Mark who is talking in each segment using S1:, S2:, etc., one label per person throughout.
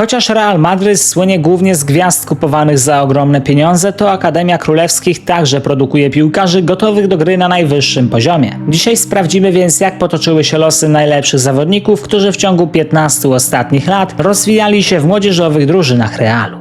S1: Chociaż Real Madryt słynie głównie z gwiazd kupowanych za ogromne pieniądze, to Akademia Królewskich także produkuje piłkarzy gotowych do gry na najwyższym poziomie. Dzisiaj sprawdzimy więc, jak potoczyły się losy najlepszych zawodników, którzy w ciągu 15 ostatnich lat rozwijali się w młodzieżowych drużynach Realu.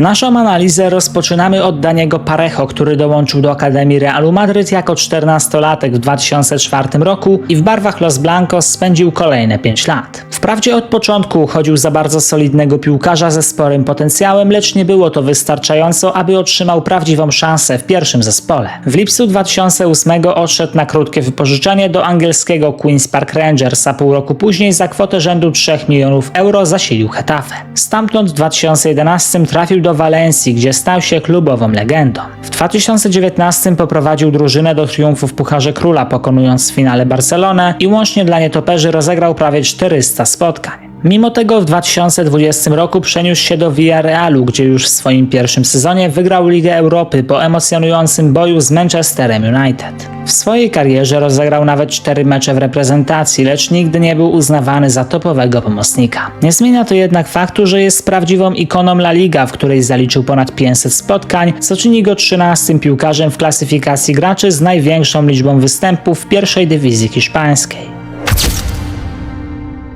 S1: Naszą analizę rozpoczynamy od Daniego Parejo, który dołączył do Akademii Realu Madryt jako 14-latek w 2004 roku i w barwach Los Blancos spędził kolejne 5 lat. Wprawdzie od początku uchodził za bardzo solidnego piłkarza ze sporym potencjałem, lecz nie było to wystarczająco, aby otrzymał prawdziwą szansę w pierwszym zespole. W lipcu 2008 odszedł na krótkie wypożyczenie do angielskiego Queen's Park Rangers, a pół roku później za kwotę rzędu 3 milionów euro zasilił Hetafe. Stamtąd w 2011 trafił do Walencji, gdzie stał się klubową legendą. W 2019 poprowadził drużynę do triumfu w Pucharze Króla, pokonując w finale Barcelonę i łącznie dla nietoperzy rozegrał prawie 400 spotkań. Mimo tego w 2020 roku przeniósł się do Villarrealu, gdzie już w swoim pierwszym sezonie wygrał Ligę Europy po emocjonującym boju z Manchesterem United. W swojej karierze rozegrał nawet 4 mecze w reprezentacji, lecz nigdy nie był uznawany za topowego pomocnika. Nie zmienia to jednak faktu, że jest prawdziwą ikoną La Liga, w której zaliczył ponad 500 spotkań, co czyni go 13 piłkarzem w klasyfikacji graczy z największą liczbą występów w pierwszej dywizji hiszpańskiej.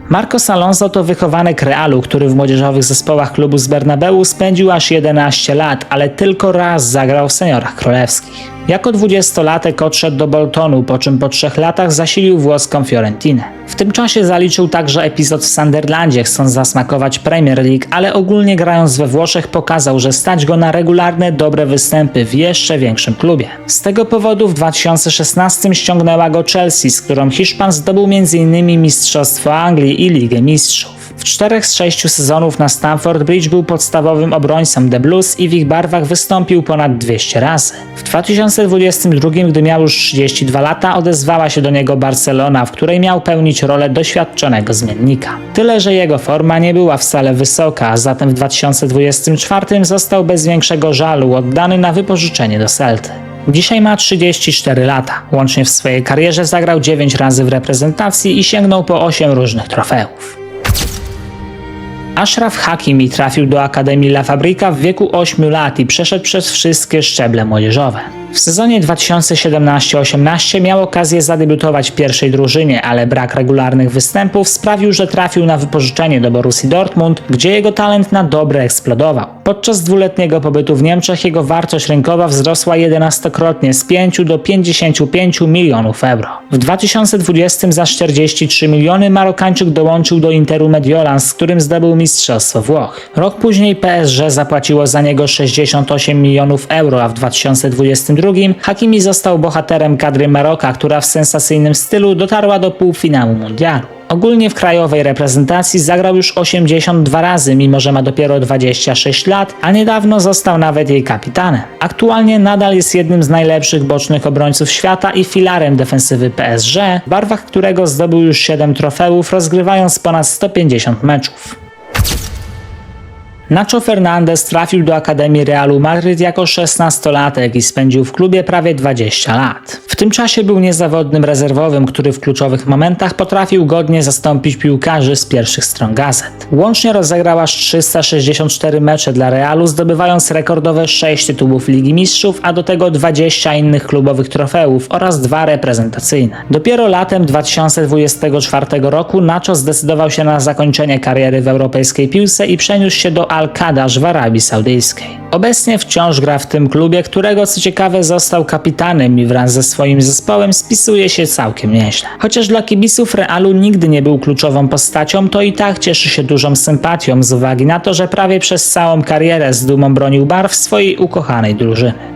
S1: Marcos Alonso to wychowanek Realu, który w młodzieżowych zespołach klubu z Bernabeu spędził aż 11 lat, ale tylko raz zagrał w seniorach królewskich. Jako dwudziestolatek odszedł do Boltonu, po czym po trzech latach zasilił włoską Fiorentinę. W tym czasie zaliczył także epizod w Sunderlandzie, chcąc zasmakować Premier League, ale ogólnie grając we Włoszech pokazał, że stać go na regularne, dobre występy w jeszcze większym klubie. Z tego powodu w 2016 ściągnęła go Chelsea, z którą Hiszpan zdobył m.in. Mistrzostwo Anglii i Ligę Mistrzów. W czterech z sześciu sezonów na Stamford Bridge był podstawowym obrońcą The Blues i w ich barwach wystąpił ponad 200 razy. W 2022, gdy miał już 32 lata, odezwała się do niego Barcelona, w której miał pełnić rolę doświadczonego zmiennika. Tyle, że jego forma nie była wcale wysoka, a zatem w 2024 został bez większego żalu oddany na wypożyczenie do Celty. Dzisiaj ma 34 lata. Łącznie w swojej karierze zagrał 9 razy w reprezentacji i sięgnął po 8 różnych trofeów. Ashraf Hakimi trafił do Akademii La Fabrica w wieku 8 lat i przeszedł przez wszystkie szczeble młodzieżowe. W sezonie 2017-18 miał okazję zadebiutować w pierwszej drużynie, ale brak regularnych występów sprawił, że trafił na wypożyczenie do Borussii Dortmund, gdzie jego talent na dobre eksplodował. Podczas dwuletniego pobytu w Niemczech jego wartość rynkowa wzrosła 11-krotnie z 5 do 55 milionów euro. W 2020 za 43 miliony Marokańczyk dołączył do Interu Mediolan, z którym zdobył Mistrzostwo Włoch. Rok później PSG zapłaciło za niego 68 milionów euro, a w 2022 Hakimi został bohaterem kadry Maroka, która w sensacyjnym stylu dotarła do półfinału mundialu. Ogólnie w krajowej reprezentacji zagrał już 82 razy, mimo że ma dopiero 26 lat, a niedawno został nawet jej kapitanem. Aktualnie nadal jest jednym z najlepszych bocznych obrońców świata i filarem defensywy PSG, w barwach którego zdobył już 7 trofeów, rozgrywając ponad 150 meczów. Nacho Fernandez trafił do Akademii Realu Madryt jako 16-latek i spędził w klubie prawie 20 lat. W tym czasie był niezawodnym rezerwowym, który w kluczowych momentach potrafił godnie zastąpić piłkarzy z pierwszych stron gazet. Łącznie rozegrał aż 364 mecze dla Realu, zdobywając rekordowe 6 tytułów Ligi Mistrzów, a do tego 20 innych klubowych trofeów oraz dwa reprezentacyjne. Dopiero latem 2024 roku Nacho zdecydował się na zakończenie kariery w europejskiej piłce i przeniósł się do Al-Kadasz w Arabii Saudyjskiej. Obecnie wciąż gra w tym klubie, którego co ciekawe został kapitanem i wraz ze swoim zespołem spisuje się całkiem nieźle. Chociaż dla kibiców Realu nigdy nie był kluczową postacią, to i tak cieszy się dużą sympatią z uwagi na to, że prawie przez całą karierę z dumą bronił barw swojej ukochanej drużyny.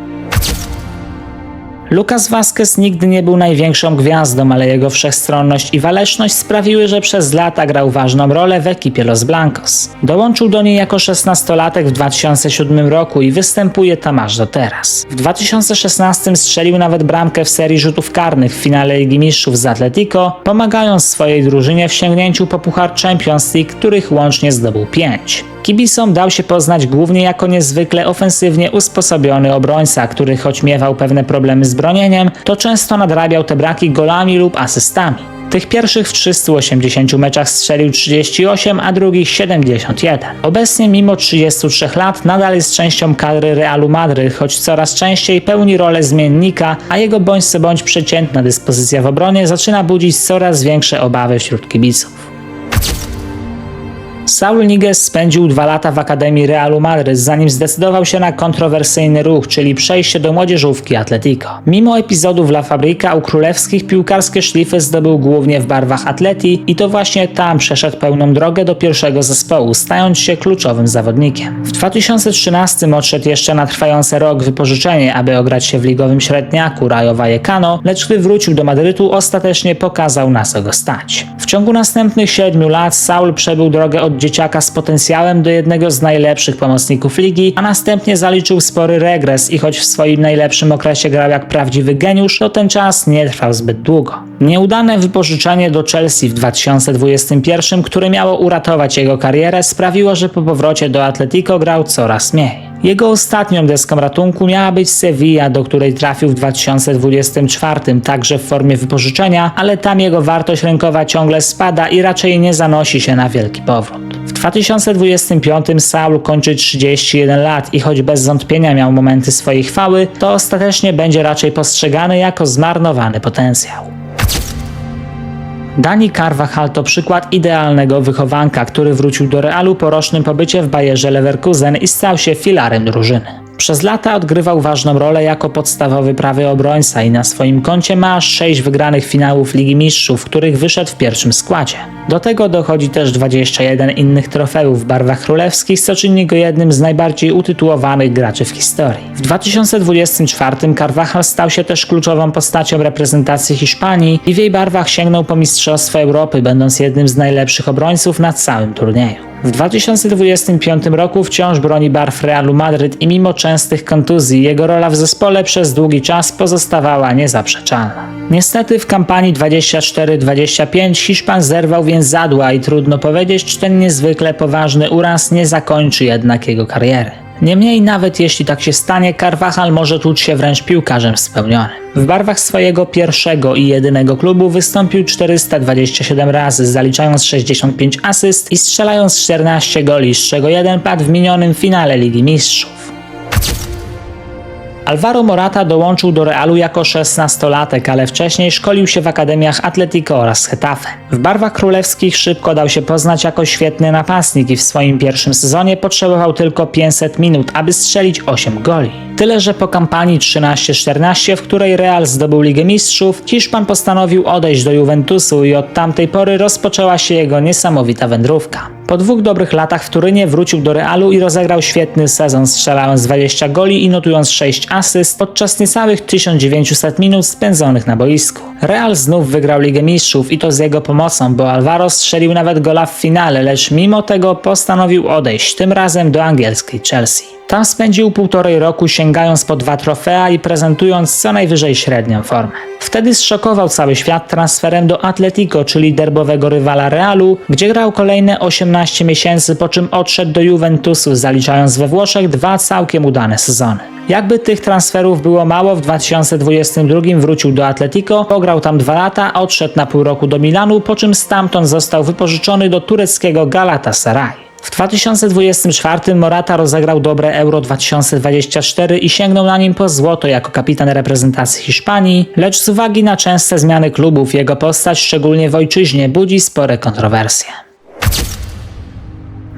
S1: Lucas Vazquez nigdy nie był największą gwiazdą, ale jego wszechstronność i waleczność sprawiły, że przez lata grał ważną rolę w ekipie Los Blancos. Dołączył do niej jako 16-latek w 2007 roku i występuje tam aż do teraz. W 2016 strzelił nawet bramkę w serii rzutów karnych w finale Ligi Mistrzów z Atletico, pomagając swojej drużynie w sięgnięciu po Puchar Champions League, których łącznie zdobył 5. Kibicom dał się poznać głównie jako niezwykle ofensywnie usposobiony obrońca, który choć miewał pewne problemy z bronieniem, to często nadrabiał te braki golami lub asystami. Tych pierwszych w 380 meczach strzelił 38, a drugich 71. Obecnie mimo 33 lat nadal jest częścią kadry Realu Madryt, choć coraz częściej pełni rolę zmiennika, a jego bądź co bądź przeciętna dyspozycja w obronie zaczyna budzić coraz większe obawy wśród kibiców. Saul Niguez spędził dwa lata w Akademii Realu Madryt, zanim zdecydował się na kontrowersyjny ruch, czyli przejście do młodzieżówki Atletico. Mimo epizodów La Fabryka u królewskich piłkarskie szlify zdobył głównie w barwach Atleti i to właśnie tam przeszedł pełną drogę do pierwszego zespołu, stając się kluczowym zawodnikiem. W 2013 odszedł jeszcze na trwający rok wypożyczenie, aby ograć się w ligowym średniaku Rayo Vallecano, lecz gdy wrócił do Madrytu ostatecznie pokazał na co go stać. W ciągu następnych siedmiu lat Saul przebył drogę od dzieciaka z potencjałem do jednego z najlepszych pomocników ligi, a następnie zaliczył spory regres i choć w swoim najlepszym okresie grał jak prawdziwy geniusz, to ten czas nie trwał zbyt długo. Nieudane wypożyczenie do Chelsea w 2021, które miało uratować jego karierę, sprawiło, że po powrocie do Atletico grał coraz mniej. Jego ostatnią deską ratunku miała być Sevilla, do której trafił w 2024, także w formie wypożyczenia, ale tam jego wartość rynkowa ciągle spada i raczej nie zanosi się na wielki powrót. W 2025 Saul kończy 31 lat i choć bez wątpienia miał momenty swojej chwały, to ostatecznie będzie raczej postrzegany jako zmarnowany potencjał. Dani Carvajal to przykład idealnego wychowanka, który wrócił do Realu po rocznym pobycie w Bayerze Leverkusen i stał się filarem drużyny. Przez lata odgrywał ważną rolę jako podstawowy prawy obrońca i na swoim koncie ma aż 6 wygranych finałów Ligi Mistrzów, w których wyszedł w pierwszym składzie. Do tego dochodzi też 21 innych trofeów w barwach królewskich, co czyni go jednym z najbardziej utytułowanych graczy w historii. W 2024 Carvajal stał się też kluczową postacią reprezentacji Hiszpanii i w jej barwach sięgnął po Mistrzostwo Europy, będąc jednym z najlepszych obrońców na całym turnieju. W 2025 roku wciąż broni barw Realu Madryt i mimo częstych kontuzji jego rola w zespole przez długi czas pozostawała niezaprzeczalna. Niestety w kampanii 24-25 Hiszpan zerwał więc zadła i trudno powiedzieć, czy ten niezwykle poważny uraz nie zakończy jednak jego kariery. Niemniej nawet jeśli tak się stanie, Carvajal może czuć się wręcz piłkarzem spełnionym. W barwach swojego pierwszego i jedynego klubu wystąpił 427 razy, zaliczając 65 asyst i strzelając 14 goli, z czego jeden padł w minionym finale Ligi Mistrzów. Alvaro Morata dołączył do Realu jako 16-latek, ale wcześniej szkolił się w akademiach Atletico oraz Getafe. W barwach królewskich szybko dał się poznać jako świetny napastnik i w swoim pierwszym sezonie potrzebował tylko 500 minut, aby strzelić 8 goli. Tyle, że po kampanii 13-14, w której Real zdobył Ligę Mistrzów, Hiszpan postanowił odejść do Juventusu i od tamtej pory rozpoczęła się jego niesamowita wędrówka. Po dwóch dobrych latach w Turynie wrócił do Realu i rozegrał świetny sezon, strzelając 20 goli i notując 6 asyst podczas niecałych 1900 minut spędzonych na boisku. Real znów wygrał Ligę Mistrzów i to z jego pomocą, bo Alvaro strzelił nawet gola w finale, lecz mimo tego postanowił odejść, tym razem do angielskiej Chelsea. Tam spędził półtorej roku sięgając po dwa trofea i prezentując co najwyżej średnią formę. Wtedy zszokował cały świat transferem do Atletico, czyli derbowego rywala Realu, gdzie grał kolejne 18 miesięcy, po czym odszedł do Juventusu, zaliczając we Włoszech dwa całkiem udane sezony. Jakby tych transferów było mało, w 2022 wrócił do Atletico, pograł tam dwa lata, odszedł na pół roku do Milanu, po czym stamtąd został wypożyczony do tureckiego Galatasaray. W 2024 Morata rozegrał dobre Euro 2024 i sięgnął na nim po złoto jako kapitan reprezentacji Hiszpanii, lecz z uwagi na częste zmiany klubów jego postać, szczególnie w ojczyźnie, budzi spore kontrowersje.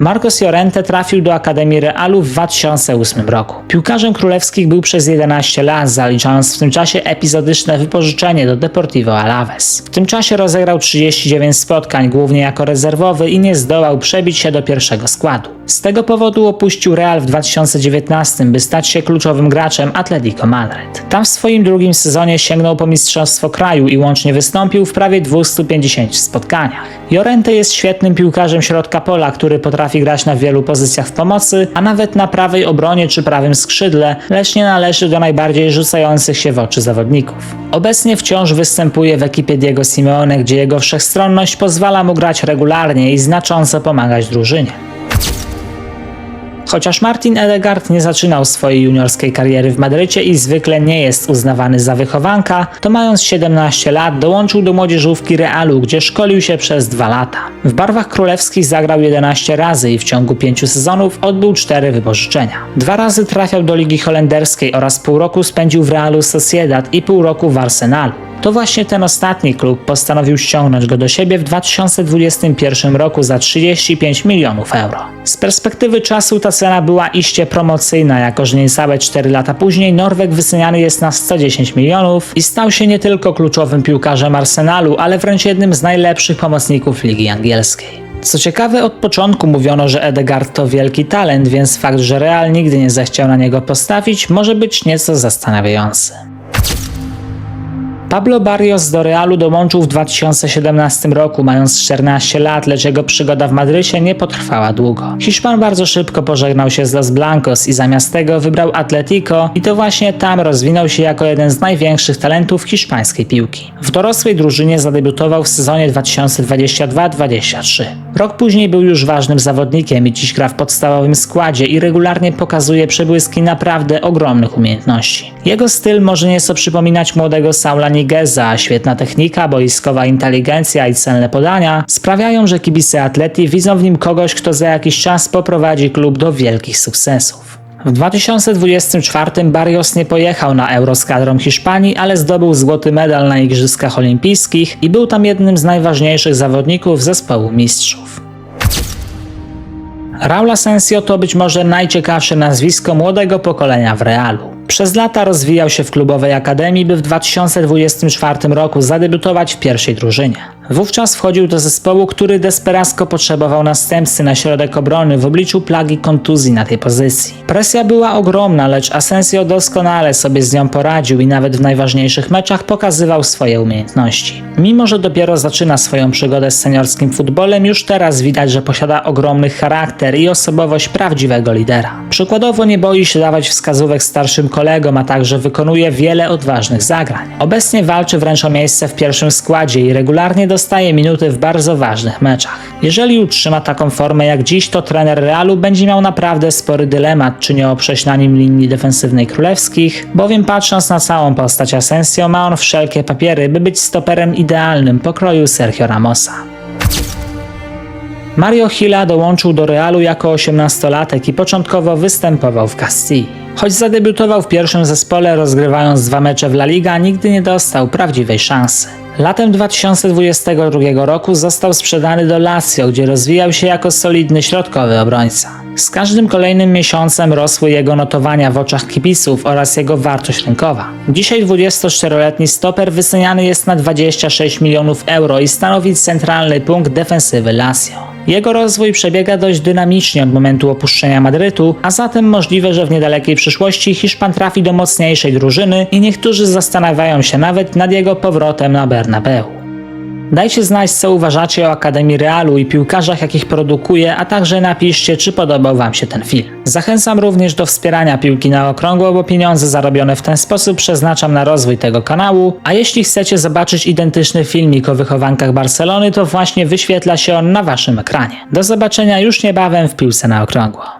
S1: Marcos Llorente trafił do Akademii Realu w 2008 roku. Piłkarzem królewskich był przez 11 lat, zaliczając w tym czasie epizodyczne wypożyczenie do Deportivo Alaves. W tym czasie rozegrał 39 spotkań, głównie jako rezerwowy i nie zdołał przebić się do pierwszego składu. Z tego powodu opuścił Real w 2019, by stać się kluczowym graczem Atletico Madryt. Tam w swoim drugim sezonie sięgnął po Mistrzostwo Kraju i łącznie wystąpił w prawie 250 spotkaniach. Llorente jest świetnym piłkarzem środka pola, który potrafi grać na wielu pozycjach w pomocy, a nawet na prawej obronie czy prawym skrzydle, lecz nie należy do najbardziej rzucających się w oczy zawodników. Obecnie wciąż występuje w ekipie Diego Simeone, gdzie jego wszechstronność pozwala mu grać regularnie i znacząco pomagać drużynie. Chociaż Martin Edegard nie zaczynał swojej juniorskiej kariery w Madrycie i zwykle nie jest uznawany za wychowanka, to mając 17 lat dołączył do młodzieżówki Realu, gdzie szkolił się przez dwa lata. W barwach królewskich zagrał 11 razy i w ciągu 5 sezonów odbył 4 wypożyczenia. Dwa razy trafiał do Ligi Holenderskiej oraz pół roku spędził w Realu Sociedad i pół roku w Arsenalu. To właśnie ten ostatni klub postanowił ściągnąć go do siebie w 2021 roku za 35 milionów euro. Z perspektywy czasu ta cena była iście promocyjna, jako że niecałe 4 lata później Norweg wyceniany jest na 110 milionów i stał się nie tylko kluczowym piłkarzem Arsenalu, ale wręcz jednym z najlepszych pomocników Ligi Angielskiej. Co ciekawe, od początku mówiono, że Edegard to wielki talent, więc fakt, że Real nigdy nie zechciał na niego postawić, może być nieco zastanawiający. Pablo Barrios do Realu dołączył w 2017 roku, mając 14 lat, lecz jego przygoda w Madrycie nie potrwała długo. Hiszpan bardzo szybko pożegnał się z Los Blancos i zamiast tego wybrał Atletico i to właśnie tam rozwinął się jako jeden z największych talentów hiszpańskiej piłki. W dorosłej drużynie zadebiutował w sezonie 2022-23. Rok później był już ważnym zawodnikiem i dziś gra w podstawowym składzie i regularnie pokazuje przebłyski naprawdę ogromnych umiejętności. Jego styl może nieco przypominać młodego Saula Nigueza, a świetna technika, boiskowa inteligencja i celne podania sprawiają, że kibice Atleti widzą w nim kogoś, kto za jakiś czas poprowadzi klub do wielkich sukcesów. W 2024 Barrios nie pojechał na Euro z kadrą Hiszpanii, ale zdobył złoty medal na Igrzyskach Olimpijskich i był tam jednym z najważniejszych zawodników zespołu mistrzów. Raul Asensio to być może najciekawsze nazwisko młodego pokolenia w Realu. Przez lata rozwijał się w klubowej akademii, by w 2024 roku zadebiutować w pierwszej drużynie. Wówczas wchodził do zespołu, który desperacko potrzebował następcy na środek obrony w obliczu plagi kontuzji na tej pozycji. Presja była ogromna, lecz Asensio doskonale sobie z nią poradził i nawet w najważniejszych meczach pokazywał swoje umiejętności. Mimo, że dopiero zaczyna swoją przygodę z seniorskim futbolem, już teraz widać, że posiada ogromny charakter i osobowość prawdziwego lidera. Przykładowo nie boi się dawać wskazówek starszym kolegom, a także wykonuje wiele odważnych zagrań. Obecnie walczy wręcz o miejsce w pierwszym składzie i regularnie dostaje minuty w bardzo ważnych meczach. Jeżeli utrzyma taką formę jak dziś, to trener Realu będzie miał naprawdę spory dylemat, czy nie oprzeć na nim linii defensywnej królewskich, bowiem patrząc na całą postać Asensio, ma on wszelkie papiery, by być stoperem idealnym pokroju Sergio Ramosa. Mario Hila dołączył do Realu jako 18-latek i początkowo występował w Castilli. Choć zadebiutował w pierwszym zespole rozgrywając dwa mecze w La Liga, nigdy nie dostał prawdziwej szansy. Latem 2022 roku został sprzedany do Lazio, gdzie rozwijał się jako solidny środkowy obrońca. Z każdym kolejnym miesiącem rosły jego notowania w oczach kibiców oraz jego wartość rynkowa. Dzisiaj 24-letni stoper wyceniany jest na 26 milionów euro i stanowi centralny punkt defensywy Lazio. Jego rozwój przebiega dość dynamicznie od momentu opuszczenia Madrytu, a zatem możliwe, że w niedalekiej przyszłości Hiszpan trafi do mocniejszej drużyny i niektórzy zastanawiają się nawet nad jego powrotem na Bernabeu. Dajcie znać, co uważacie o Akademii Realu i piłkarzach, jakich produkuje, a także napiszcie, czy podobał Wam się ten film. Zachęcam również do wspierania piłki na okrągło, bo pieniądze zarobione w ten sposób przeznaczam na rozwój tego kanału, a jeśli chcecie zobaczyć identyczny filmik o wychowankach Barcelony, to właśnie wyświetla się on na Waszym ekranie. Do zobaczenia już niebawem w piłce na okrągło.